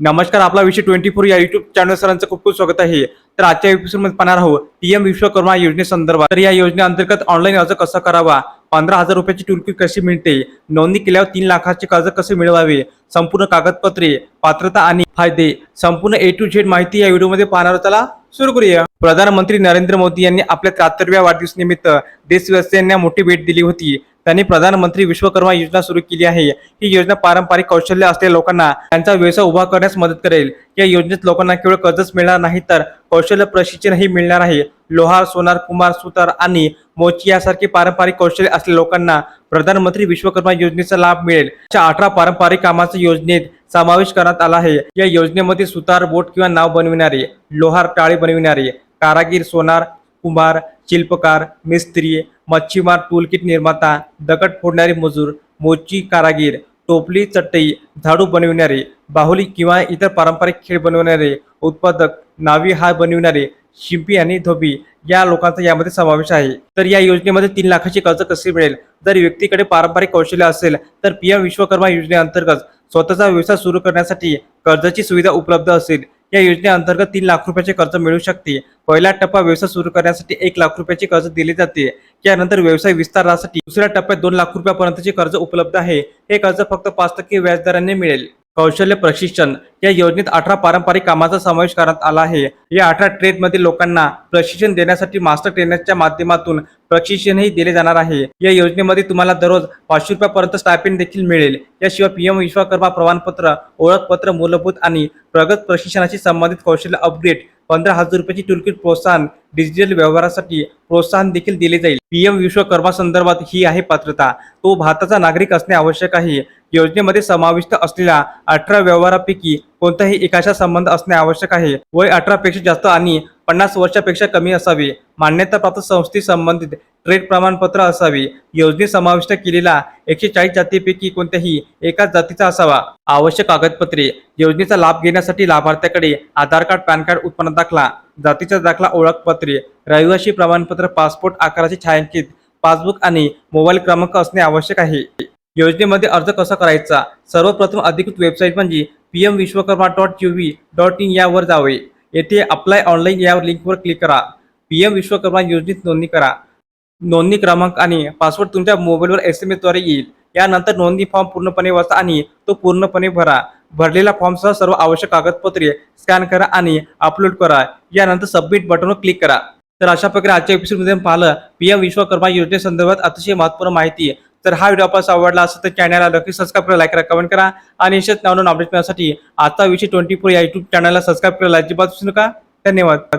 नमस्कार आपला विषय ट्वेंटी फोर या युट्यूब चॅनल सरांचं खूप खूप स्वागत आहे. तर आजच्या एपिसोडमध्ये पाहणार आहोत पीएम विश्वकर्मा योजनेसंदर्भात तर या योजनेअंतर्गत ऑनलाईन अर्ज कसा करावा? पंधरा हजार रुपयाची टुलकी कशी मिळते? नोंदणी केल्यावर तीन लाखाचे कर्ज कसे मिळवावे? संपूर्ण कागदपत्रे पात्रता आणि फायदे संपूर्ण ए टू झेड माहिती या व्हिडिओमध्ये पाहणार त्याला चला सुरू करूया. प्रधानमंत्री नरेंद्र मोदी यांनी आपल्या त्र्याहत्तरव्या वाढदिवसानिमित्त देशवासियांना मोठी भेट दिली होती. त्यांनी प्रधानमंत्री विश्वकर्मा योजना सुरू केली आहे. ही योजना पारंपरिक कौशल्य असलेल्या लोकांना त्यांचा व्यवसाय उभा करण्यास मदत करेल. या योजनेत लोकांना केवळ कर्जच मिळणार नाही तर कौशल्य प्रशिक्षणही मिळणार आहे. लोहार सोनार कुमार सुतार आणि मोची यासारखे पारंपरिक कौशल्य असलेल्या लोकांना प्रधानमंत्री विश्वकर्मा योजनेचा लाभ मिळेल. अशा अठरा पारंपरिक कामाचा योजनेत समावेश करण्यात आला आहे. या योजनेमध्ये सुतार बोट किंवा नाव बनविणारे लोहार टाळे बनविणारे कारागीर सोनार कुंभार शिल्पकार मिस्त्री मच्छीमार टूलकिट निर्माता दगड फोडणारे मजूर मोची कारागीर टोपली चटई झाडू बनविणारे बाहुली किंवा इतर पारंपरिक खेळ बनविणारे उत्पादक नावी हार बनविणारे शिंपी आणि धोबी या लोकांचा यामध्ये समावेश आहे. तर या योजनेमध्ये तीन लाखाचे कर्ज कसे मिळेल? जर व्यक्तीकडे पारंपरिक कौशल्य असेल तर पीएम विश्वकर्मा योजनेअंतर्गत स्वतःचा व्यवसाय सुरू करण्यासाठी कर्जाची सुविधा उपलब्ध असेल. या योजनेअंतर्गत तीन लाख रुपयाचे कर्ज मिळू शकते. पहिला टप्पा व्यवसाय सुरू करण्यासाठी एक लाख रुपयाचे कर्ज दिले जाते. यानंतर व्यवसाय विस्तारासाठी दुसऱ्या टप्प्यात दोन लाख रुपयापर्यंतचे कर्ज उपलब्ध आहे. हे कर्ज फक्त पाच टक्के व्याजदराने मिळेल. कौशल्य प्रशिक्षण या योजनेत अठरा पारंपरिक कामाचा समावेश करण्यात आला आहे. या अठरा ट्रेडमधील लोकांना प्रशिक्षण देण्यासाठी मास्टर ट्रेनरच्या माध्यमातून प्रशिक्षणही दिले जाणार आहे. या योजनेमध्ये तुम्हाला दररोज पाचशे रुपयापर्यंत स्टायपेंड देखील मिळेल. याशिवाय पीएम विश्वकर्मा प्रमाणपत्र ओळखपत्र मूलभूत आणि प्रगत प्रशिक्षणाशी संबंधित कौशल्य अपग्रेड पंधरा हजार रुपयाची टुलकिट प्रोत्साहन डिजिटल व्यवहारासाठी प्रोत्साहन देखील दिले जाईल. पीएम विश्वकर्मा संदर्भात ही आहे पात्रता. तो भारताचा नागरिक असणे आवश्यक आहे. योजनेमध्ये समाविष्ट असलेल्या अठरा व्यवहारापैकी कोणत्याही एकाचा संबंध असणे आवश्यक आहे. वय अठरा पेक्षा जास्त आणि पन्नास वर्षापेक्षा कमी असावे. मान्यताप्राप्त संस्थे संबंधित ट्रेड प्रमाणपत्र असावे. योजनेत समाविष्ट केलेला एकशे चाळीस जातीपैकी कोणत्याही एकाच जातीचा असावा. आवश्यक कागदपत्रे. योजनेचा लाभ घेण्यासाठी लाभार्थ्याकडे आधार कार्ड पॅन कार्ड उत्पन्न दाखला जातीचा दाखला ओळखपत्रे रहिवासी प्रमाणपत्र पासपोर्ट आकाराचे छायांकित पासबुक आणि मोबाईल क्रमांक असणे आवश्यक आहे. योजनेमध्ये अर्ज कसा करायचा? सर्वप्रथम अधिकृत वेबसाईट म्हणजे P M Vishwakarma dot G V dot in यावर जावे. येथे अप्लाय ऑनलाईन या लिंकवर क्लिक करा. पी एम विश्वकर्मा योजनेत नोंदणी करा. नोंदणी क्रमांक आणि पासवर्ड तुमच्या मोबाईलवर एस एम एसद्वारे येईल. यानंतर नोंदणी फॉर्म पूर्णपणे वाचा आणि तो पूर्णपणे भरा. भरलेल्या फॉर्मसह सर्व आवश्यक कागदपत्रे स्कॅन करा आणि अपलोड करा. यानंतर सबमिट बटनवर क्लिक करा. तर अशा प्रकारे आजच्या एपिसोडमध्ये पाहिलं पी एम विश्वकर्मा योजनेसंदर्भात अतिशय महत्त्वपूर्ण माहिती आहे तर हा व्हिडिओ आपल्याला आवडला असेल तर चॅनलला नक्की सबस्क्राईब करा लाईक करा कमेंट करा आणि असेच नवनवीन अपडेट मिळण्यासाठी आता विषय ट्वेंटी फोर या युट्यूब चॅनलला सबस्क्राईब करायला अजिबात विसरू नका. धन्यवाद.